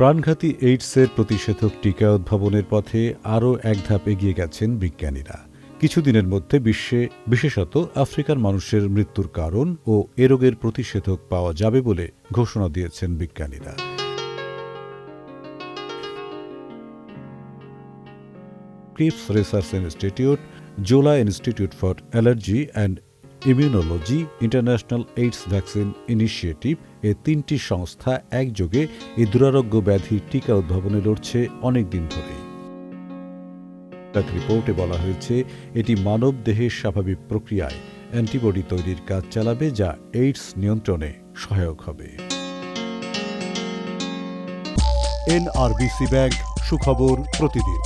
প্রাণঘাতী এইডসের প্রতিষেধক টিকা উদ্ভাবনের পথে আরও এক ধাপ এগিয়ে গেছেন বিজ্ঞানীরা। কিছুদিনের মধ্যে বিশ্বে, বিশেষত আফ্রিকার মানুষের মৃত্যুর কারণ ও এ রোগের প্রতিষেধক পাওয়া যাবে বলে ঘোষণা দিয়েছেন বিজ্ঞানীরা। Scripps research institute, Jolla institute for allergy and immunology international AIDS vaccine initiative এ তিনটি সংস্থা একযোগে এই দুরারোগ্য ব্যাধির টিকা উদ্ভাবনে লড়ছে অনেক দিন ধরেই এক রিপোর্টে বলা হয়েছে, এটি মানব দেহের স্বাভাবিক প্রক্রিয়ায় অ্যান্টিবডি তৈরির কাজ চালাবে যা এইডস নিয়ন্ত্রণে সহায়ক হবে। এনআরবিসি ব্যাংক সুখবর প্রতিদিন।